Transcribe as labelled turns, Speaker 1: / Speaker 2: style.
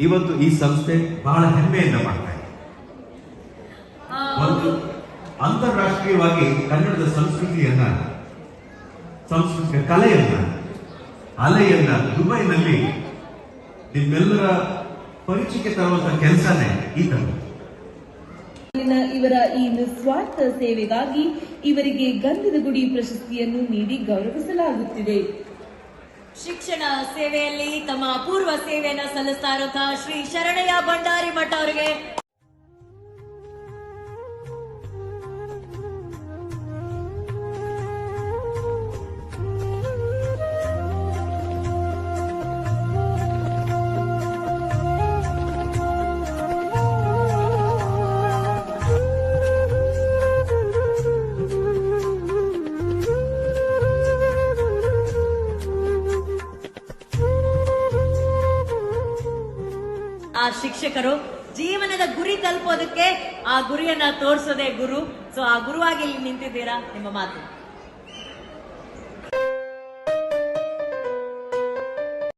Speaker 1: ಇವತ್ತು ಈ ಸಂಸ್ಥೆ ಬಹಳ ಹೆಮ್ಮೆಯಿಂದ ಮಾಡ್ತಾ ಇದೆ. ಒಂದು ಅಂತಾರಾಷ್ಟ್ರೀಯವಾಗಿ ಕನ್ನಡದ ಸಂಸ್ಕೃತಿಯನ್ನ ಸಂಸ್ಕೃತಿಯ ಕಲೆಯನ್ನ ಅಲೆಯನ್ನ ದುಬೈನಲ್ಲಿ ನಿಮ್ಮೆಲ್ಲರ ಪರಿಚಯಕ್ಕೆ ತರುವಂತ ಕೆಲಸನೇ ಈ ತರ
Speaker 2: ಇಲ್ಲಿನ ಇವರ ಈ ನಿಸ್ವಾರ್ಥ ಸೇವೆಗಾಗಿ ಇವರಿಗೆ ಗಂಧದ ಗುಡಿ ಪ್ರಶಸ್ತಿಯನ್ನು ನೀಡಿ ಗೌರವಿಸಲಾಗುತ್ತಿದೆ.
Speaker 3: ಶಿಕ್ಷಣ ಸೇವೆಯಲ್ಲಿ ತಮ್ಮ ಅಪೂರ್ವ ಸೇವೆಯನ್ನು ಸಲ್ಲಿಸ್ತಾ ಇರುವಂತಹ ಶ್ರೀ ಶರಣಯ್ಯ ಭಂಡಾರಿ ಮಠ ಅವರಿಗೆ ಆ ಶಿಕ್ಷಕರು ಜೀವನದ ಗುರಿ ತಲುಪೋದಕ್ಕೆ ಆ ಗುರಿಯನ್ನ ತೋರಿಸೋದೇ ಗುರು. ಸೊ ಆ ಗುರುವಾಗಿ ಇಲ್ಲಿ ನಿಂತಿದ್ದೀರಾ ನಿಮ್ಮ ಮಾತು.